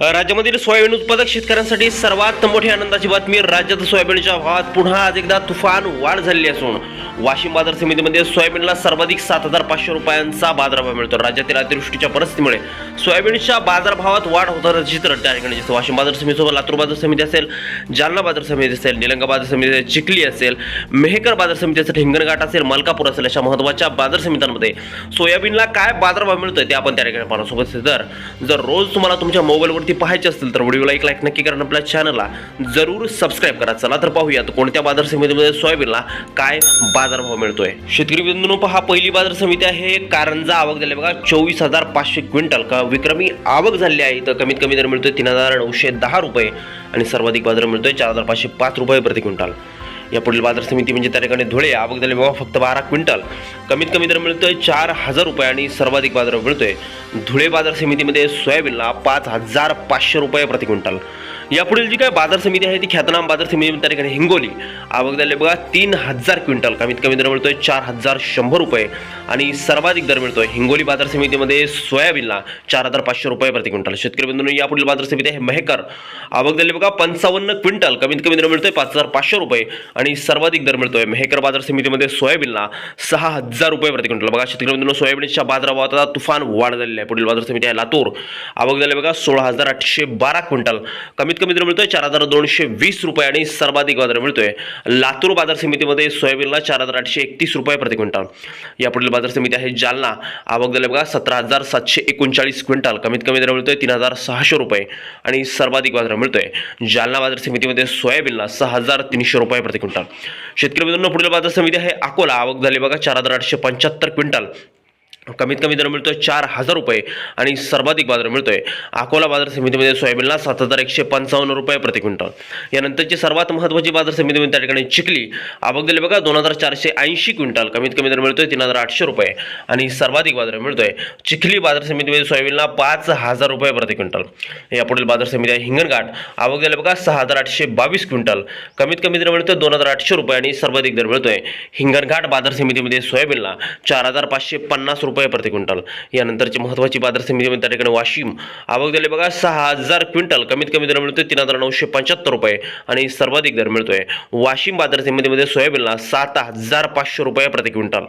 राज्यामधील सोयाबीन उत्पादक शेतकऱ्यांसाठी सर्वात मोठी आनंदाची बातमी राज्यात सोयाबीनच्या भावात पुन्हा आज एकदा तुफान वाढ झालेली असून वाशिम बाजार समितीमध्ये सोयाबीनला सर्वाधिक सात हजार पाचशे रुपयांचा बाजारभाव मिळतो. राज्यातील अतिवृष्टीच्या परिस्थितीमुळे सोयाबीनच्या बाजारभावात वाढ होताना चित्र. त्या ठिकाणी दिसतं वाशिम बाजार समितीसोबत लातूर बाजार समिती असेल जालना बाजार समिती असेल निलंगा बाजार समिती असेल चिखली असेल मेहकर बाजार समिती असेल हिंगणघाट असेल मलकापूर असेल अशा महत्त्वाच्या बाजार समित्यांमध्ये सोयाबीनला काय बाजारभाव मिळतोय ते आपण त्या ठिकाणी पाहणार. सोबत तर जर रोज तुम्हाला तुमच्या मोबाईलवर वरती पाहायचे असतील तर व्हिडिओला एक लाईक नक्की करा आपल्या चॅनलला जरूर सबस्क्राईब करा. चला तर पाहूयात कोणत्या बाजार समितीमध्ये सोयाबीनला काय बाजारभाव मिळतोय. शेतकरी बंधूंनो पहा पहिली बाजार समिती आहे. कारंजा आवक झाली. बघा चोवीस हजार पाचशे क्विंटल. का विक्रमी आवक झाली आहे. तर कमीत कमी दर मिळतोय तीन हजार नऊशे दहा रुपये. आणि सर्वाधिक बाजार मिळतोय चार हजार पाचशे पाच रुपये प्रति क्विंटल. या पुढील बाजार समिती म्हणजे त्या ठिकाणी धुळे आवक झाले बाबा फक्त बारा क्विंटल. कमीत कमी दर मिळतोय चार हजार रुपये आणि सर्वाधिक बाजार मिळतोय. धुळे बाजार समितीमध्ये सोयाबीनला पाच हजार पाचशे रुपये प्रति क्विंटल. यापुढील जी काय बाजार समिती आहे ती ख्यातनाम बाजार समिती त्या ठिकाणी हिंगोली. आवक झाले बघा तीन हजार क्विंटल. कमीत कमी दर मिळतोय चार हजार शंभर रुपये. आणि सर्वाधिक दर मिळतोय हिंगोली बाजार समितीमध्ये सोयाबीनला चार हजार पाचशे रुपये प्रति क्विंटल. शेतकरी बंधूंनी यापुढील बाजार समिती आहे मेहकर. आवक झाले बघा पंचावन्न क्विंटल. कमीत कमी दर मिळतोय पाच हजार पाचशे रुपये. आणि सर्वाधिक दर मिळतोय मेहकर बाजार समितीमध्ये सोयाबीनला सहा हजार रुपये प्रति क्विंटल. बघा शेतकरी बंधूंनो सोयाबीनच्या बाजाराभावात आता तुफान वाढ झालेली आहे. पुढील बाजार समिती आहे लातूर. आवक झाले बघा सोळा हजार आठशे बारा क्विंटल. कमीत कमी दर मिळतोय चार हजार दोनशे वीस रुपये आणि सर्वाधिक बाजार मिळतोय. लातूर बाजार समितीमध्ये सोयाबीनला चार हजार आठशे एकतीस रुपये प्रति क्विंटल. या पुढील बाजार समिती आहे जालना. आवक झाले बघा सतरा हजार सातशे एकोणचाळीस क्विंटल. कमीत कमी दर मिळतोय तीन हजार सहाशे रुपये आणि सर्वाधिक बाजार मिळतोय. जालना बाजार समितीमध्ये सोयाबीनला सहा हजार तीनशे रुपये प्रति क्विंटल. शेतकरी मित्रांनो पुढील बाजार समिती आहे अकोला. आवक झाली बघा चार हजार आठशे पंच्याहत्तर क्विंटल. कमीत कमी दर मिळतोय चार हजार रुपये आणि सर्वाधिक बाजार मिळतोय. अकोला बाजार समितीमध्ये सोयाबीनला सात हजार एकशे पंचावन्न रुपये प्रति क्विंटल. यानंतरची सर्वात महत्त्वाची बाजार समितीमध्ये त्या ठिकाणी चिखली आवक दिली बघा दोन हजार चारशे ऐंशी क्विंटल. कमीत कमी दर मिळतोय तीन हजार आठशे रुपये आणि सर्वाधिक बाजार मिळतोय. चिखली बाजार समितीमध्ये सोयाबीनला पाच हजार रुपये प्रति क्विंटल. यापुढील बाजार समिती आहे हिंगणघाट. आवक दिली बघा सहा हजार आठशे बावीस क्विंटल. कमीत कमी दर मिळतोय दोन हजार आठशे रुपये आणि सर्वाधिक दर मिळतोय. हिंगणघाट बाजार समितीमध्ये सोयाबीनला चार हजार पाचशे पन्नास रुपये प्रति क्विंटल. यानंतरची महत्त्वाची बाजार समितीमध्ये म्हणजे त्या ठिकाणी वाशिम. आवक दिले बघा सहा हजार क्विंटल. कमीत कमी दर मिळतोय तीन हजार नऊशे पंच्याहत्तर रुपये आणि सर्वाधिक दर मिळतोय. वाशिम बाजार समितीमध्ये सोयाबीनला सात हजार पाचशे रुपये प्रति क्विंटल.